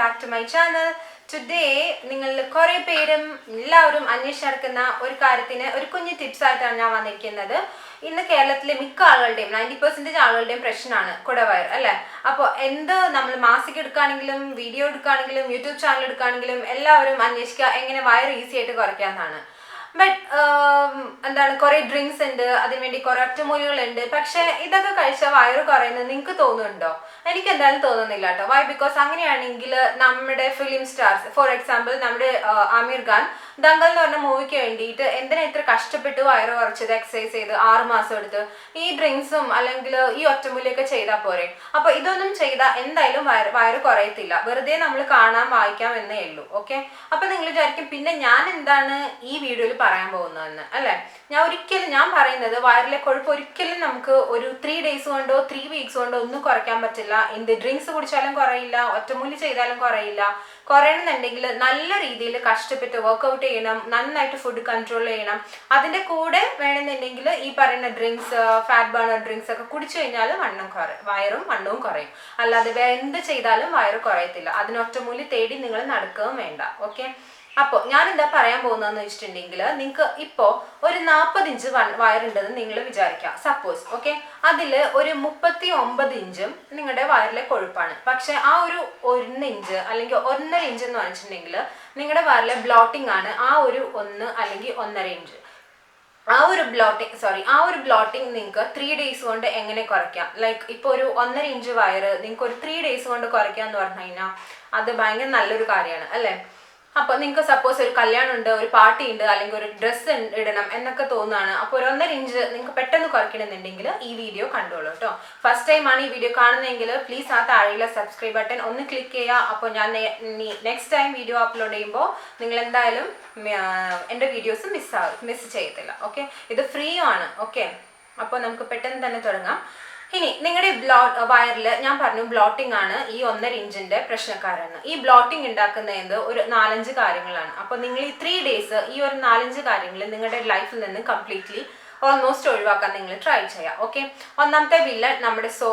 Back to my channel today നിങ്ങൾ കുറേ പേരും എല്ലാവരും അന്വേഷിച്ച് നടക്കുന്ന ഒരു കാര്യത്തിന് ഒരു കുഞ്ഞ് ടിപ്സ് ആയിട്ടാണ് ഞാൻ വന്നിരിക്കുന്നത്. ഇന്ന് കേരളത്തിലെ മിക്ക ആളുകളുടെയും നയന്റി പെർസെന്റേജ് ആളുകളുടെയും പ്രശ്നമാണ് കുടവയർ അല്ലേ? അപ്പോൾ എന്ത് നമ്മൾ മാസിക എടുക്കുകയാണെങ്കിലും വീഡിയോ എടുക്കുകയാണെങ്കിലും യൂട്യൂബ് ചാനൽ എടുക്കുകയാണെങ്കിലും എല്ലാവരും അന്വേഷിക്കുക എങ്ങനെ വയർ ഈസി ആയിട്ട് കുറയ്ക്കാമെന്നാണ് ബട്ട് എന്താണ് കുറെ ഡ്രിങ്ക്സ് ഉണ്ട് അതിനുവേണ്ടി കുറെ ഒറ്റമൂലികളുണ്ട് പക്ഷെ ഇതൊക്കെ കഴിച്ച വയറ് കുറയുന്നത് നിങ്ങൾക്ക് തോന്നുന്നുണ്ടോ? എനിക്ക് എന്തായാലും തോന്നുന്നില്ല കേട്ടോ വൈ ബിക്കോസ് അങ്ങനെയാണെങ്കിൽ നമ്മുടെ ഫിലിം സ്റ്റാർസ് ഫോർ എക്സാമ്പിൾ നമ്മുടെ ആമീർ ഖാൻ ദംഗൽ എന്ന് പറഞ്ഞ മൂവിക്ക് വേണ്ടിയിട്ട് എന്തിനാ ഇത്ര കഷ്ടപ്പെട്ട് വയറ് കുറച്ചത് എക്സസൈസ് ചെയ്ത് ആറ് മാസം എടുത്ത് ഈ ഡ്രിങ്ക്സും അല്ലെങ്കിൽ ഈ ഒറ്റമൂലിയൊക്കെ ചെയ്താൽ പോരെ? അപ്പൊ ഇതൊന്നും ചെയ്താൽ എന്തായാലും വയറ് വയറ് കുറയത്തില്ല. വെറുതെ നമ്മൾ കാണാൻ വായിക്കാം എന്നേ ഉള്ളൂ. ഓക്കെ അപ്പൊ നിങ്ങൾ വിചാരിക്കും പിന്നെ ഞാൻ എന്താണ് ഈ വീഡിയോയിൽ പറയാൻ പോകുന്നതെന്ന് അല്ലെ? ഞാൻ ഒരിക്കലും ഞാൻ പറയുന്നത് വയറിലെ കൊഴുപ്പ് ഒരിക്കലും നമുക്ക് ഒരു ത്രീ ഡേയ്സ് കൊണ്ടോ ത്രീ വീക്സ് കൊണ്ടോ ഒന്നും കുറയ്ക്കാൻ പറ്റില്ല. എന്ത് ഡ്രിങ്ക്സ് കുടിച്ചാലും കുറയില്ല ഒറ്റമൂലി ചെയ്താലും കുറയില്ല. കുറയണമെന്നുണ്ടെങ്കിൽ നല്ല രീതിയിൽ കഷ്ടപ്പെട്ട് വർക്ക്ഔട്ട് ചെയ്യണം നന്നായിട്ട് ഫുഡ് കൺട്രോൾ ചെയ്യണം. അതിന്റെ കൂടെ വേണമെന്നുണ്ടെങ്കിൽ ഈ പറയുന്ന ഡ്രിങ്ക്സ് ഫാറ്റ് ബേണർ ഡ്രിങ്ക്സ് ഒക്കെ കുടിച്ചു കഴിഞ്ഞാൽ വണ്ണം കുറ വയറും വണ്ണവും കുറയും. അല്ലാതെ എന്ത് ചെയ്താലും വയറ് കുറയത്തില്ല. അതിന് ഒറ്റമൂലി തേടി നിങ്ങൾ നടക്കുകയും വേണ്ട. ഓക്കെ അപ്പോൾ ഞാൻ എന്താ പറയാൻ പോകുന്നതെന്ന് വെച്ചിട്ടുണ്ടെങ്കിൽ നിങ്ങൾക്ക് ഇപ്പോൾ ഒരു നാൽപ്പത് ഇഞ്ച് വയറുണ്ടെന്ന് നിങ്ങൾ വിചാരിക്കാം. സപ്പോസ് ഓക്കെ അതിൽ ഒരു മുപ്പത്തി ഒമ്പത് ഇഞ്ചും നിങ്ങളുടെ വയറിലെ കൊഴുപ്പാണ്. പക്ഷേ ആ ഒരു ഒന്ന് ഇഞ്ച് അല്ലെങ്കിൽ ഒന്നര ഇഞ്ച് എന്ന് പറഞ്ഞിട്ടുണ്ടെങ്കിൽ നിങ്ങളുടെ വയറിലെ ബ്ലോട്ടിംഗ് ആണ് ആ ഒരു ഒന്ന് അല്ലെങ്കിൽ ഒന്നര ഇഞ്ച്. ആ ഒരു ബ്ലോട്ടിംഗ് സോറി ആ ഒരു ബ്ലോട്ടിംഗ് നിങ്ങൾക്ക് ത്രീ ഡേയ്സ് കൊണ്ട് എങ്ങനെ കുറയ്ക്കാം? ലൈക്ക് ഇപ്പോൾ ഒരു ഒന്നര ഇഞ്ച് വയറ് നിങ്ങൾക്ക് ഒരു ത്രീ ഡേയ്സ് കൊണ്ട് കുറയ്ക്കാം എന്ന് പറഞ്ഞു കഴിഞ്ഞാൽ അത് ഭയങ്കര നല്ലൊരു കാര്യമാണ് അല്ലേ? അപ്പോൾ നിങ്ങൾക്ക് സപ്പോസ് ഒരു കല്യാണം ഉണ്ട് ഒരു പാർട്ടി ഉണ്ട് അല്ലെങ്കിൽ ഒരു ഡ്രസ്സ് ഇടണം എന്നൊക്കെ തോന്നുകയാണ് അപ്പോൾ ഒരു ഒന്നര ഇഞ്ച് നിങ്ങൾക്ക് പെട്ടെന്ന് കുറയ്ക്കണമെന്നുണ്ടെങ്കിൽ ഈ വീഡിയോ കണ്ടോളൂ കേട്ടോ ഫസ്റ്റ് ടൈം ആണ് ഈ വീഡിയോ കാണുന്നതെങ്കിൽ പ്ലീസ് ആ താഴെയുള്ള സബ്സ്ക്രൈബ് ബട്ടൺ ഒന്ന് ക്ലിക്ക് ചെയ്യുക. അപ്പോൾ ഞാൻ നെക്സ്റ്റ് ടൈം വീഡിയോ അപ്ലോഡ് ചെയ്യുമ്പോൾ നിങ്ങൾ എന്തായാലും എന്റെ വീഡിയോസ് മിസ് മിസ് ചെയ്യത്തില്ല. ഓക്കെ ഇത് ഫ്രീ ആണ് ഓക്കെ അപ്പോൾ നമുക്ക് പെട്ടെന്ന് തന്നെ തുടങ്ങാം. ഇനി നിങ്ങളുടെ ബ്ലോ വയറിൽ ഞാൻ പറഞ്ഞു ബ്ലോട്ടിംഗ് ആണ് ഈ ഒന്നര ഇഞ്ചിന്റെ പ്രശ്നക്കാരെന്ന് ഈ ബ്ലോട്ടിംഗ് ഉണ്ടാക്കുന്നത് ഒരു നാലഞ്ച് കാര്യങ്ങളാണ്. അപ്പോൾ നിങ്ങൾ ഈ ത്രീ ഡേയ്സ് ഈ ഒരു നാലഞ്ച് കാര്യങ്ങൾ നിങ്ങളുടെ ലൈഫിൽ നിന്ന് കംപ്ലീറ്റ്ലി ഓൾമോസ്റ്റ് ഒഴിവാക്കാൻ നിങ്ങൾ ട്രൈ ചെയ്യാം. ഓക്കെ ഒന്നാമത്തെ വില്ല നമ്മുടെ സോ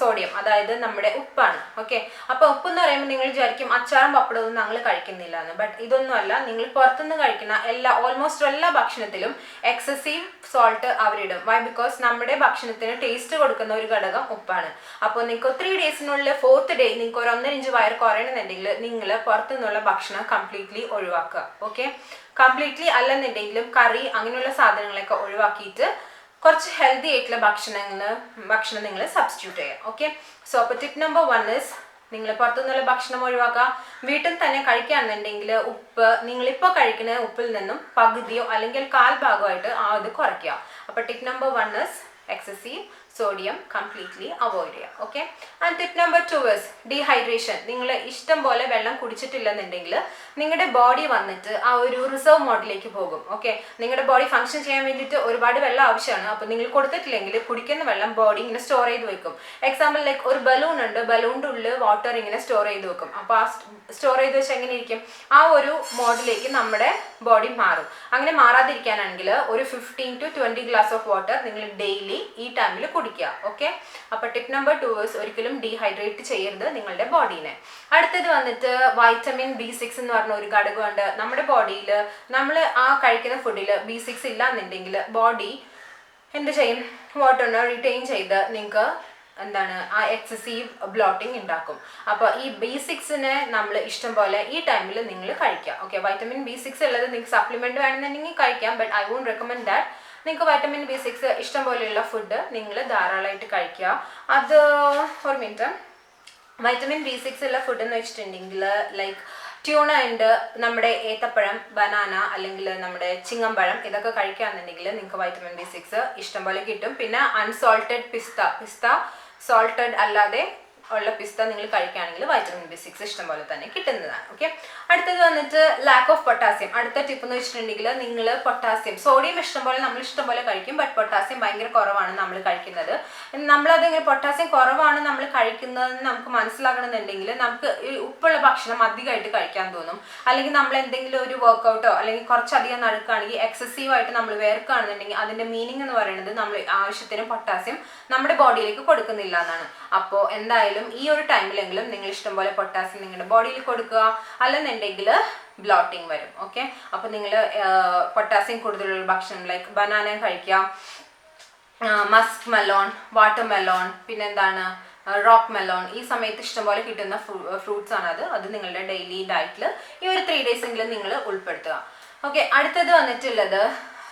സോഡിയം അതായത് നമ്മുടെ ഉപ്പാണ്. ഓക്കെ അപ്പൊ ഉപ്പ് എന്ന് പറയുമ്പോൾ നിങ്ങൾ വിചാരിക്കും അച്ചാറും പപ്പടവും ഞങ്ങൾ കഴിക്കുന്നില്ല എന്ന് ബട്ട് ഇതൊന്നുമല്ല നിങ്ങൾ പുറത്തുനിന്ന് കഴിക്കുന്ന എല്ലാ ഓൾമോസ്റ്റ് എല്ലാ ഭക്ഷണത്തിലും എക്സസീവ് സോൾട്ട് അവരിടും. വൈ ബിക്കോസ് നമ്മുടെ ഭക്ഷണത്തിന് ടേസ്റ്റ് കൊടുക്കുന്ന ഒരു ഘടകം ഉപ്പാണ്. അപ്പോൾ നിങ്ങൾക്ക് ത്രീ ഡേയ്സിനുള്ളിൽ ഫോർത്ത് ഡേ നിങ്ങൾക്ക് ഒരു ഒന്നര ഇഞ്ച് വയർ കുറയണമെന്നുണ്ടെങ്കിൽ നിങ്ങൾ പുറത്തുനിന്നുള്ള ഭക്ഷണം കംപ്ലീറ്റ്ലി ഒഴിവാക്കുക. ഓക്കെ കംപ്ലീറ്റ്ലി അല്ലെന്നുണ്ടെങ്കിലും കറി അങ്ങനെയുള്ള സാധനങ്ങളൊക്കെ ഒഴിവാക്കിയിട്ട് കുറച്ച് ഹെൽത്തി ആയിട്ടുള്ള ഭക്ഷണങ്ങൾ ഭക്ഷണം നിങ്ങൾ സബ്സ്റ്റിറ്റ്യൂട്ട് ചെയ്യാം ഓക്കെ സോ അപ്പോൾ ടിപ്പ് നമ്പർ വൺ ഇസ് നിങ്ങൾ പുറത്തുനിന്നുള്ള ഭക്ഷണം ഒഴിവാക്കുക. വീട്ടിൽ തന്നെ കഴിക്കുകയാണെന്നുണ്ടെങ്കിൽ ഉപ്പ് നിങ്ങളിപ്പോൾ കഴിക്കുന്ന ഉപ്പിൽ നിന്നും പകുതിയോ അല്ലെങ്കിൽ കാൽ ഭാഗമായിട്ട് ആ ഇത് കുറയ്ക്കുക. അപ്പോൾ tip number one is excessive sodium completely avoid ചെയ്യുക okay and tip number two is dehydration നിങ്ങൾ ഇഷ്ടം പോലെ വെള്ളം കുടിച്ചിട്ടില്ലെന്നുണ്ടെങ്കിൽ നിങ്ങളുടെ ബോഡി വന്നിട്ട് ആ ഒരു റിസർവ് മോഡിലേക്ക് പോകും ഓക്കെ നിങ്ങളുടെ ബോഡി ഫംഗ്ഷൻ ചെയ്യാൻ വേണ്ടിയിട്ട് ഒരുപാട് വെള്ളം ആവശ്യമാണ്. അപ്പോൾ നിങ്ങൾ കൊടുത്തിട്ടില്ലെങ്കിൽ കുടിക്കുന്ന വെള്ളം ബോഡി ഇങ്ങനെ സ്റ്റോർ ചെയ്ത് വെക്കും. എക്സാമ്പിൾ ലൈക്ക് ഒരു ബലൂൺ ഉണ്ട് ബലൂണിന്റെ ഉള്ളിൽ വാട്ടർ ഇങ്ങനെ സ്റ്റോർ ചെയ്ത് വെക്കും. അപ്പോൾ ആ സ്റ്റോർ ചെയ്ത് വെച്ചാൽ എങ്ങനെയിരിക്കും ആ ഒരു മോഡിലേക്ക് നമ്മുടെ ബോഡി മാറും. അങ്ങനെ മാറാതിരിക്കാനാണെങ്കിൽ ഒരു fifteen to twenty glass of water നിങ്ങൾ ഡെയിലി ഈ ടൈമിൽ കുടിക്കുക ഓക്കെ അപ്പോൾ ടിപ്പ് നമ്പർ ടു ഒരിക്കലും ഡീഹൈഡ്രേറ്റ് ചെയ്യരുത് നിങ്ങളുടെ ബോഡീനെ അടുത്തത് വന്നിട്ട് വൈറ്റമിൻ ബി സിക്സ് എന്ന് പറഞ്ഞ ഒരു ഘടകമുണ്ട് നമ്മുടെ ബോഡിയിൽ നമ്മൾ ആ കഴിക്കുന്ന ഫുഡിൽ ബി സിക്സ് ഇല്ല എന്നുണ്ടെങ്കിൽ ബോഡി എന്ത് ചെയ്യും? വാട്ടറിനെ റിറ്റെയിൻ ചെയ്ത് നിങ്ങൾക്ക് എന്താണ് ആ എക്സസീവ് ബ്ലോട്ടിംഗ് ഉണ്ടാക്കും അപ്പോൾ ഈ ബി സിക്സിനെ നമ്മൾ ഇഷ്ടം പോലെ ഈ ടൈമിൽ നിങ്ങൾ കഴിക്കുക ഓക്കെ വൈറ്റമിൻ ബി സിക്സ് ഉള്ളത് നിങ്ങൾക്ക് സപ്ലിമെന്റ് വേണമെന്നുണ്ടെങ്കിൽ കഴിക്കാം but I won't recommend that നിങ്ങൾക്ക് വൈറ്റമിൻ ബി സിക്സ് ഇഷ്ടം പോലെയുള്ള ഫുഡ് നിങ്ങൾ ധാരാളമായിട്ട് കഴിക്കുക അത് ഒരു മിനിറ്റ് വൈറ്റമിൻ ബി സിക്സ് ഉള്ള ഫുഡ് എന്ന് വെച്ചിട്ടുണ്ടെങ്കിൽ ലൈക്ക് ട്യൂണ ഉണ്ട് നമ്മുടെ ഏത്തപ്പഴം ബനാന അല്ലെങ്കിൽ നമ്മുടെ ചിങ്ങമ്പഴം ഇതൊക്കെ കഴിക്കുകയാണെന്നുണ്ടെങ്കിൽ നിങ്ങൾക്ക് വൈറ്റമിൻ ബി സിക്സ് ഇഷ്ടം പോലെ കിട്ടും. പിന്നെ അൺസോൾട്ടഡ് പിസ്ത പിസ്ത സോൾട്ടഡ് അല്ലാതെ ഉള്ള പിസ്ത നിങ്ങൾ കഴിക്കുകയാണെങ്കിൽ വൈറ്റമിൻ ബി സിക്സ് ഇഷ്ടം പോലെ തന്നെ കിട്ടുന്നതാണ് ഓക്കെ അടുത്തത് വന്നിട്ട് ലാക്ക് ഓഫ് പൊട്ടാസ്യം അടുത്ത ടിപ്പ് എന്ന് വെച്ചിട്ടുണ്ടെങ്കിൽ നിങ്ങൾ പൊട്ടാസ്യം സോഡിയം ഇഷ്ടം പോലെ നമ്മൾ ഇഷ്ടം പോലെ കഴിക്കും ബട്ട് പൊട്ടാസ്യം ഭയങ്കര കുറവാണ് നമ്മൾ കഴിക്കുന്നത്. നമ്മളത് ഇങ്ങനെ പൊട്ടാസ്യം കുറവാണ് നമ്മൾ കഴിക്കുന്നതെന്ന് നമുക്ക് മനസ്സിലാക്കണമെന്നുണ്ടെങ്കിൽ നമുക്ക് ഉപ്പുള്ള ഭക്ഷണം അധികമായിട്ട് കഴിക്കാൻ തോന്നും. അല്ലെങ്കിൽ നമ്മൾ എന്തെങ്കിലും ഒരു വർക്കൗട്ടോ അല്ലെങ്കിൽ കുറച്ചധികം നടക്കുകയാണെങ്കിൽ എക്സസീവ് ആയിട്ട് നമ്മൾ വേർക്കുകയാണെന്നുണ്ടെങ്കിൽ അതിന്റെ മീനിങ് എന്ന് പറയുന്നത് നമ്മൾ ആവശ്യത്തിന് പൊട്ടാസ്യം നമ്മുടെ ബോഡിയിലേക്ക് കൊടുക്കുന്നില്ല എന്നാണ്. അപ്പോൾ എന്തായാലും ഈ ഒരു ടൈമിലെങ്കിലും നിങ്ങൾ ഇഷ്ടംപോലെ പൊട്ടാസ്യം നിങ്ങളുടെ ബോഡിയിൽ കൊടുക്കുക അല്ലെന്നുണ്ടെങ്കിൽ ബ്ലോട്ടിങ് വരും ഓക്കെ? അപ്പോൾ നിങ്ങൾ പൊട്ടാസ്യം കൂടുതലുള്ള ഭക്ഷണം ലൈക്ക് ബനാന കഴിക്കുക മസ്ക് മെലോൺ വാട്ടർ മെലോൺ പിന്നെന്താണ് റോക്ക് മെലോൺ ഈ സമയത്ത് ഇഷ്ടംപോലെ കിട്ടുന്ന ഫ്രൂട്ട്സ് ആണ് അത് അത് നിങ്ങളുടെ ഡെയിലി ഡയറ്റിൽ ഈ ഒരു ത്രീ ഡേയ്സ് എങ്കിലും നിങ്ങൾ ഉൾപ്പെടുത്തുക. ഓക്കെ അടുത്തത് വന്നിട്ടുള്ളത്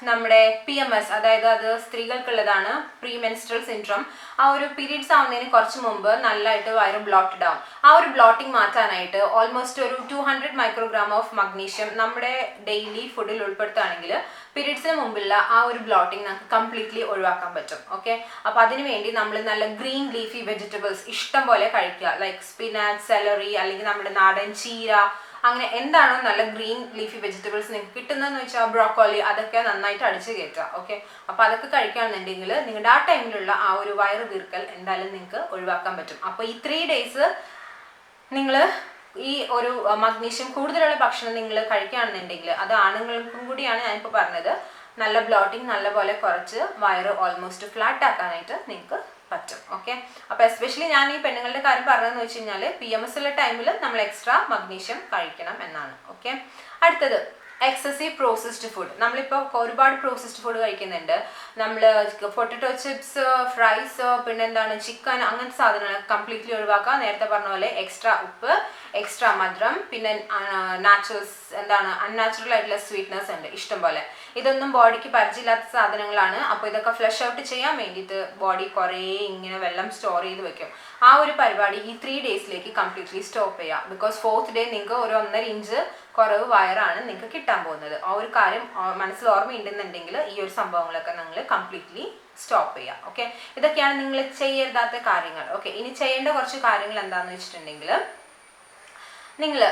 നമ്മുടെ പി എം എസ് അതായത് അത് സ്ത്രീകൾക്കുള്ളതാണ് പ്രീ മെൻസ്ട്രൽ സിൻഡ്രോം ആ ഒരു പീരീഡ്സ് ആവുന്നതിന് കുറച്ച് മുമ്പ് നല്ലതായിട്ട് വയറ് ബ്ലോട്ടഡ് ആവും. ആ ഒരു ബ്ലോട്ടിംഗ് മാറ്റാനായിട്ട് ഓൾമോസ്റ്റ് ഒരു two hundred microgram of magnesium നമ്മുടെ ഡെയിലി ഫുഡിൽ ഉൾപ്പെടുത്തുകയാണെങ്കിൽ പീരീഡ്സിന് മുമ്പുള്ള ആ ഒരു ബ്ലോട്ടിംഗ് നമുക്ക് കംപ്ലീറ്റ്ലി ഒഴിവാക്കാൻ പറ്റും. ഓക്കെ അപ്പോൾ അതിനു വേണ്ടി നമ്മൾ നല്ല ഗ്രീൻ ലീഫി വെജിറ്റബിൾസ് ഇഷ്ടം പോലെ കഴിക്കുക. ലൈക്ക് സ്പിനാച്ച് സെലറി അല്ലെങ്കിൽ നമ്മുടെ നാടൻ ചീര അങ്ങനെ എന്താണോ നല്ല ഗ്രീൻ ലീഫി വെജിറ്റബിൾസ് നിങ്ങൾക്ക് കിട്ടുന്നതെന്ന് വെച്ചാൽ ബ്രോക്കോളി അതൊക്കെ നന്നായിട്ട് അടിച്ച് കയറ്റുക ഓക്കെ അപ്പൊ അതൊക്കെ കഴിക്കുകയാണെന്നുണ്ടെങ്കിൽ നിങ്ങളുടെ ആ ടൈമിലുള്ള ആ ഒരു വയറ് വീർക്കൽ എന്തായാലും നിങ്ങൾക്ക് ഒഴിവാക്കാൻ പറ്റും. അപ്പൊ ഈ ത്രീ ഡേയ്സ് നിങ്ങൾ ഈ ഒരു മഗ്നീഷ്യം കൂടുതലുള്ള ഭക്ഷണം നിങ്ങൾ കഴിക്കുകയാണെന്നുണ്ടെങ്കിൽ അത് ആണുങ്ങൾക്കും കൂടിയാണ് ഞാനിപ്പോൾ പറഞ്ഞത്. നല്ല ബ്ലോട്ടിങ് നല്ലപോലെ കുറച്ച് വയറ് ഓൾമോസ്റ്റ് ഫ്ലാറ്റ് ആക്കാനായിട്ട് നിങ്ങൾക്ക് പറ്റും ഓക്കെ അപ്പോൾ എസ്പെഷ്യലി ഞാൻ ഈ പെണ്ണുങ്ങളുടെ കാര്യം പറഞ്ഞതെന്ന് വെച്ച് കഴിഞ്ഞാൽ പി എം എസ് ഉള്ള ടൈമിൽ നമ്മൾ എക്സ്ട്രാ മഗ്നീഷ്യം കഴിക്കണം എന്നാണ് ഓക്കെ അടുത്തത് എക്സസീവ് പ്രോസസ്ഡ് ഫുഡ് നമ്മളിപ്പോൾ ഒരുപാട് പ്രോസസ്ഡ് ഫുഡ് കഴിക്കുന്നുണ്ട്. നമ്മൾ പൊട്ടറ്റോ ചിപ്സ് ഫ്രൈസ് പിന്നെ എന്താണ് ചിക്കൻ അങ്ങനത്തെ സാധനങ്ങൾ കംപ്ലീറ്റ്ലി ഒഴിവാക്കുക. നേരത്തെ പറഞ്ഞ പോലെ എക്സ്ട്രാ ഉപ്പ് എക്സ്ട്രാ മധുരം പിന്നെ നാച്ചുറൽസ് എന്താണ് അൺനാച്ചുറൽ ആയിട്ടുള്ള സ്വീറ്റ്നസ് ഉണ്ട് ഇഷ്ടം പോലെ. ഇതൊന്നും ബോഡിക്ക് പരിചയമില്ലാത്ത സാധനങ്ങളാണ്. അപ്പോൾ ഇതൊക്കെ ഫ്ലഷ് ഔട്ട് ചെയ്യാൻ വേണ്ടിയിട്ട് ബോഡി കുറേ ഇങ്ങനെ വെള്ളം സ്റ്റോർ ചെയ്ത് വെക്കും. ആ ഒരു പരിപാടി ഈ ത്രീ ഡേയ്സിലേക്ക് കംപ്ലീറ്റ്ലി സ്റ്റോപ്പ് ചെയ്യുക. ബിക്കോസ് ഫോർത്ത് ഡേ നിങ്ങൾക്ക് ഒരു ഒന്നര ഇഞ്ച് കുറവ് വയറാണ് നിങ്ങൾക്ക് കിട്ടാൻ പോകുന്നത്. ആ ഒരു കാര്യം മനസ്സിൽ ഓർമ്മയുണ്ടെന്നുണ്ടെങ്കിൽ ഈ ഒരു സംഭവങ്ങളൊക്കെ നിങ്ങൾ കംപ്ലീറ്റ്ലി സ്റ്റോപ്പ് ചെയ്യുക ഓക്കെ ഇതൊക്കെയാണ് നിങ്ങൾ ചെയ്യരുതാത്ത കാര്യങ്ങൾ. ഓക്കെ ഇനി ചെയ്യേണ്ട കുറച്ച് കാര്യങ്ങൾ എന്താണെന്ന് വെച്ചിട്ടുണ്ടെങ്കിൽ നിങ്ങൾ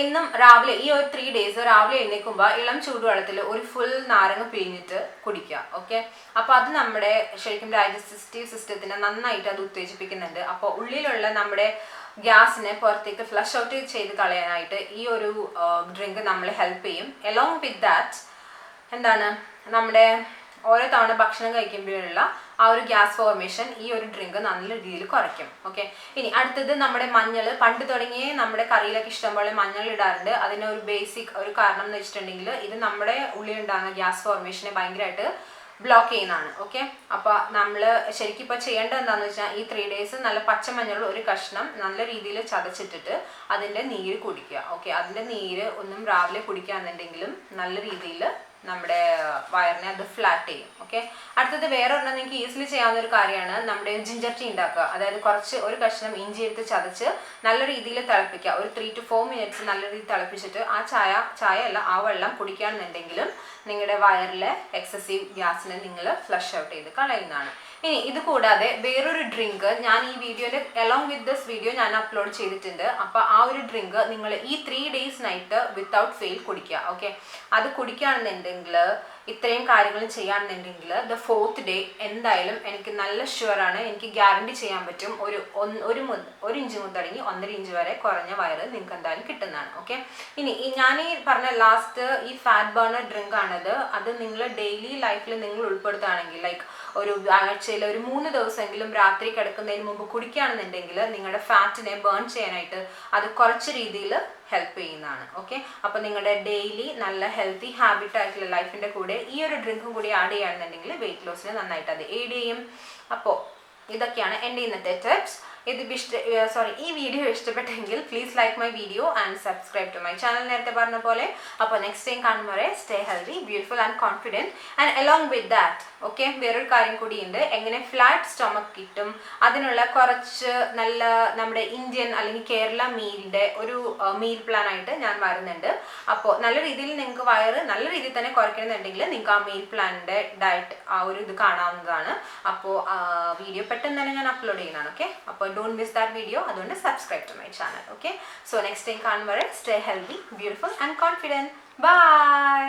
എന്നും രാവിലെ ഈ ഒരു ത്രീ ഡേയ്സ് രാവിലെ എഴുന്നേൽക്കുമ്പോൾ ഇളം ചൂടുവെള്ളത്തിൽ ഒരു ഫുൾ നാരങ്ങ പിഴിഞ്ഞിട്ട് കുടിക്കുക. ഓക്കെ അപ്പോൾ അത് നമ്മുടെ ശരിക്കും ഡൈജസ്റ്റീവ് സിസ്റ്റത്തിനെ നന്നായിട്ട് അത് ഉത്തേജിപ്പിക്കുന്നുണ്ട്. അപ്പോൾ ഉള്ളിലുള്ള നമ്മുടെ ഗ്യാസിനെ പുറത്തേക്ക് ഫ്ലഷ് ഔട്ട് ചെയ്ത് കളയാനായിട്ട് ഈ ഒരു ഡ്രിങ്ക് നമ്മളെ ഹെൽപ്പ് ചെയ്യും. എലോങ് വിത്ത് ദാറ്റ് എന്താണ്? നമ്മുടെ ഓരോ തവണ ഭക്ഷണം കഴിക്കുമ്പോഴുള്ള ആ ഒരു ഗ്യാസ് ഫോർമേഷൻ ഈ ഒരു ഡ്രിങ്ക് നല്ല രീതിയിൽ കുറയ്ക്കും. ഓക്കെ ഇനി അടുത്തത് നമ്മുടെ മഞ്ഞൾ പണ്ട് തുടങ്ങിയേ നമ്മുടെ കറിയിലൊക്കെ ഇഷ്ടംപോലെ മഞ്ഞൾ ഇടാറുണ്ട്. അതിന് ഒരു ബേസിക് ഒരു കാരണം എന്ന് വെച്ചിട്ടുണ്ടെങ്കിൽ ഇത് നമ്മുടെ ഉള്ളിൽ ഉണ്ടാകുന്ന ഗ്യാസ് ഫോർമേഷനെ ഭയങ്കരമായിട്ട് ബ്ലോക്ക് ചെയ്യുന്നതാണ് ഓക്കെ അപ്പോൾ നമ്മൾ ശരിക്കും ഇപ്പോൾ ചെയ്യേണ്ടത് എന്താണെന്ന് വെച്ചാൽ ഈ ത്രീ ഡേയ്സ് നല്ല പച്ചമഞ്ഞൾ ഒരു കഷ്ണം നല്ല രീതിയിൽ ചതച്ചിട്ടിട്ട് അതിന്റെ നീര് കുടിക്കുക ഓക്കെ അതിന്റെ നീര് ഒന്നും രാവിലെ കുടിക്കാന്നുണ്ടെങ്കിലും നല്ല രീതിയിൽ നമ്മുടെ വയറിനെ അത് ഫ്ലാറ്റ് ചെയ്യും ഓക്കെ അടുത്തത് വേറെ ഒരെണ്ണം നിങ്ങൾക്ക് ഈസിലി ചെയ്യാവുന്ന ഒരു കാര്യമാണ് നമ്മുടെ ജിഞ്ചർ ടീ ഉണ്ടാക്കുക. അതായത് കുറച്ച് ഒരു കഷ്ണം ഇഞ്ചി എടുത്ത് ചതച്ച് നല്ല രീതിയിൽ തിളപ്പിക്കുക. ഒരു ത്രീ ടു ഫോർ മിനിറ്റ്സ് നല്ല രീതിയിൽ തിളപ്പിച്ചിട്ട് ആ ചായ ചായ അല്ല ആ വെള്ളം കുടിക്കുകയാണെന്നുണ്ടെങ്കിലും നിങ്ങളുടെ വയറിലെ എക്സസീവ് ഗ്യാസിനെ നിങ്ങൾ ഫ്ലഷ് ഔട്ട് ചെയ്ത് കളയുന്നതാണ്. ഇനി ഇത് കൂടാതെ വേറൊരു ഡ്രിങ്ക് ഞാൻ ഈ വീഡിയോയിൽ അലോങ് വിത്ത് ദിസ് വീഡിയോ ഞാൻ അപ്ലോഡ് ചെയ്തിട്ടുണ്ട്. അപ്പോൾ ആ ഒരു ഡ്രിങ്ക് നിങ്ങൾ ഈ three days night without fail കുടിക്കുക ഓക്കെ അത് കുടിക്കുകയാണെന്നുണ്ടെങ്കിൽ ഇത്രയും കാര്യങ്ങൾ ചെയ്യാന്നുണ്ടെങ്കിൽ ദ ഫോർത്ത് ഡേ എന്തായാലും എനിക്ക് നല്ല ഷുവറാണ് എനിക്ക് ഗ്യാരണ്ടി ചെയ്യാൻ പറ്റും. ഒരു ഒരു ഒരു ഇഞ്ച് മുതൽ തുടങ്ങി ഒന്നര ഇഞ്ച് വരെ കുറഞ്ഞ വയറ് നിങ്ങൾക്ക് എന്തായാലും കിട്ടുന്നതാണ് ഓക്കെ ഇനി ഈ ഞാൻ ഈ പറഞ്ഞ ലാസ്റ്റ് ഈ ഫാറ്റ് ബേണർ ഡ്രിങ്ക് ആണത് അത് നിങ്ങൾ ഡെയിലി ലൈഫിൽ നിങ്ങൾ ഉൾപ്പെടുത്തുകയാണെങ്കിൽ ലൈക്ക് ഒരു ആഴ്ചയിൽ ഒരു മൂന്ന് ദിവസമെങ്കിലും രാത്രി കിടക്കുന്നതിന് മുമ്പ് കുടിക്കുകയാണെന്നുണ്ടെങ്കിൽ നിങ്ങളുടെ ഫാറ്റിനെ ബേൺ ചെയ്യാനായിട്ട് അത് കുറച്ച് രീതിയിൽ ഹെൽപ്പ് ചെയ്യുന്നതാണ് ഓക്കെ? അപ്പോൾ നിങ്ങളുടെ ഡെയിലി നല്ല ഹെൽത്തി ഹാബിറ്റ് ആയിട്ടുള്ള ലൈഫിന്റെ കൂടെ ഈ ഒരു ഡ്രിങ്കും കൂടി ആഡ് ചെയ്യുകയാണെന്നുണ്ടെങ്കിൽ വെയിറ്റ് ലോസിന് നന്നായിട്ട് അത് എയ്ഡ് ചെയ്യും. അപ്പോൾ ഇതൊക്കെയാണ് എന്റെ ഇന്നത്തെ ടിപ്സ്. ഇത് സോറി ഈ വീഡിയോ ഇഷ്ടപ്പെട്ടെങ്കിൽ please like my video and subscribe to my channel നേരത്തെ പറഞ്ഞ പോലെ. അപ്പോൾ നെക്സ്റ്റ് ടൈം കാണും വരെ stay healthy beautiful and confident and along with that okay വേറൊരു കാര്യം കൂടിയുണ്ട് എങ്ങനെ ഫ്ലാറ്റ് സ്റ്റൊമക്ക് കിട്ടും? അതിനുള്ള കുറച്ച് നല്ല നമ്മുടെ ഇന്ത്യൻ അല്ലെങ്കിൽ കേരള മീലിന്റെ ഒരു മീൽ പ്ലാൻ ആയിട്ട് ഞാൻ വരുന്നുണ്ട്. അപ്പോൾ നല്ല രീതിയിൽ നിങ്ങൾക്ക് വയറ് നല്ല രീതിയിൽ തന്നെ കുറയ്ക്കണമെന്നുണ്ടെങ്കിൽ നിങ്ങൾക്ക് ആ മീൽ പ്ലാനിന്റെ ഡയറ്റ് ആ ഒരു ഇത് കാണാവുന്നതാണ്. അപ്പോൾ വീഡിയോ പെട്ടെന്ന് തന്നെ ഞാൻ അപ്ലോഡ് ചെയ്യുന്നതാണ് ഓക്കെ അപ്പോൾ ഡോണ്ട് മിസ് ദാറ്റ് വീഡിയോ അതുകൊണ്ട് subscribe to my channel okay so next time കാണും വരെ stay healthy beautiful and confident bye